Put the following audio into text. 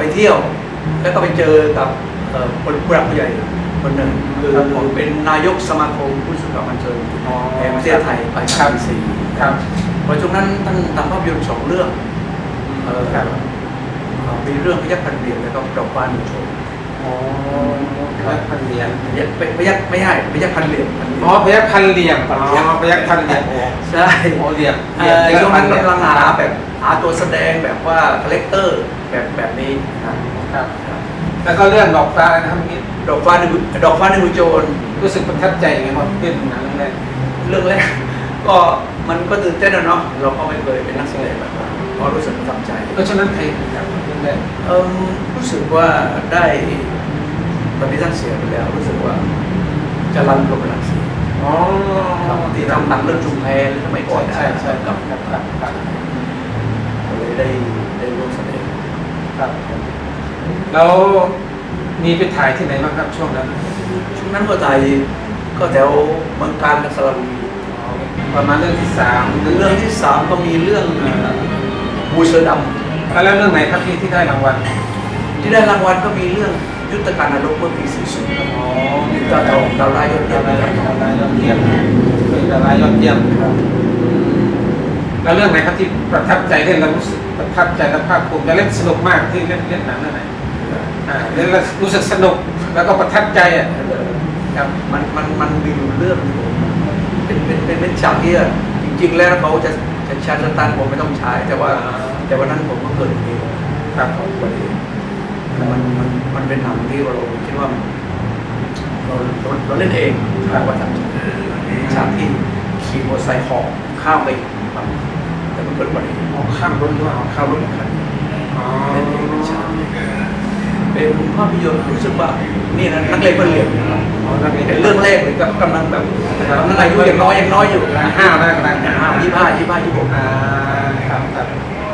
ไปเที่ยว แล้วก็ไปเจอกับเอ่อคนผู้หลักผู้ใหญ่คนหนึ่งคือครับผมเป็นนายกสมาคมผู้สื่อข่าวบันเทิงอ๋อแห่งประเทศไทยไปครับปีสี่ครับเพราะช่วงนั้นท่านทำภาพยนตร์สองเรื่องเอ่อครับเอ่อมีเรื่องพยัคฆ์พันเบียดแล้วก็ดอกฟ้าหนึ่งโชว์อ๋อ พยัคฆ์พันเหรียญพยัคฆ์พยัคฆ์ไม่ใช่พยัคฆ์พันเหรียญพันเหรียญอ๋อพยัคฆ์พันเหลี่ยมอ๋อพยัคฆ์พันเหลี่ยมโอ้ใช่โหเหลี่ยมเอ่อเหลี่ยมช่วงนั้นเหลี่ยมกำลังหาแบบหาตัวแสดงแบบว่าคาแรคเตอร์แบบแบบนี้นะครับครับแล้วก็เรื่องดอกฟ้านะครับเมื่อกี้ดอกฟ้าหนึ่งดอกฟ้าหนึ่งโจรรู้สึกประทับใจไงว่าเป็นหนังแรกเรื่องแรกก็มันก็ตื่นเต้นอะเนาะเราก็ไม่เคยเป็นนักแสดงแบบนั้นก็รู้สึกประทับใจเพราะฉะนั้นใครเป็นหนังเรื่องแรกเอิ่มรู้สึกว่าได้ ตอนนี้ท่านเสียไปแล้วรู้สึกว่าจะรันกรมรังสีอ๋อที่ทำหนังเรื่องชุมแพหรือสมัยก่อนใช่ใช่กับครับครับครับก็เลยได้ได้ร่วมแสดงครับแล้วมีไปถ่ายที่ไหนบ้างครับช่วงนั้น ช่วงนั้นก็ถ่ายก็แถวเมืองการกับสระบุรีอ๋อประมาณเรื่องที่สามเรื่องที่สามก็มีเรื่องเอ่อบูเสือดแล้วเรื่องไหนครับที่ที่ได้รางวัลำที่ได้รางวัลก็มีเรื่อง ยุทธการนรกเมื่อปี40ครับอ๋อดาวดาวดาวร้ายยอดเยี่ยดามราดาวยอดเยี่ยมเป็นดารายอดเยี่ยมครับแล้วเรื่องไหนครับที่ประทับใจเล่นแล้วรู้สึกประทับใจและภาคภูมิจะเล่นสนุกมากที่เล่นเล่นหนังเรื่องไหนอ่าเล่นแล้วรู้สึกสนุกแล้วก็ประทับใจอะครับมันมันมันมีอยู่เรื่องหนึ่งเป็นเป็นเป็นเป็นฉากที่จริง ๆ แล้วเขาจะจะใช้สตันผมไม่ต้องใช้แต่ว่า แต่วันนั้นผมก็เกิดอุบัติเหตุครับอุบัติเหตุ มันมันมันเป็นหนังที่เราคิดว่าเราเราเราเล่นเองเราประทับใจฉากที่ขี่มอเตอร์ไซค์หอบข้ามไปอีกฝั่งแต่มันเกิดอุบัติเหตุออกข้ามรถด้วยข้ามรถอีกคันอ๋อเล่นเองเป็นฉากเป็นภาพยนตร์รู้สึกว่านี่นะนักเลงเหลี่ยมนะครับอ๋อแล้วมีเป็นเรื่องแรกเลยก็กำลังแบบกำลังอายุยังน้อยยังน้อยอยู่ห้าวนะกำลังห้ายี่ห้ายี่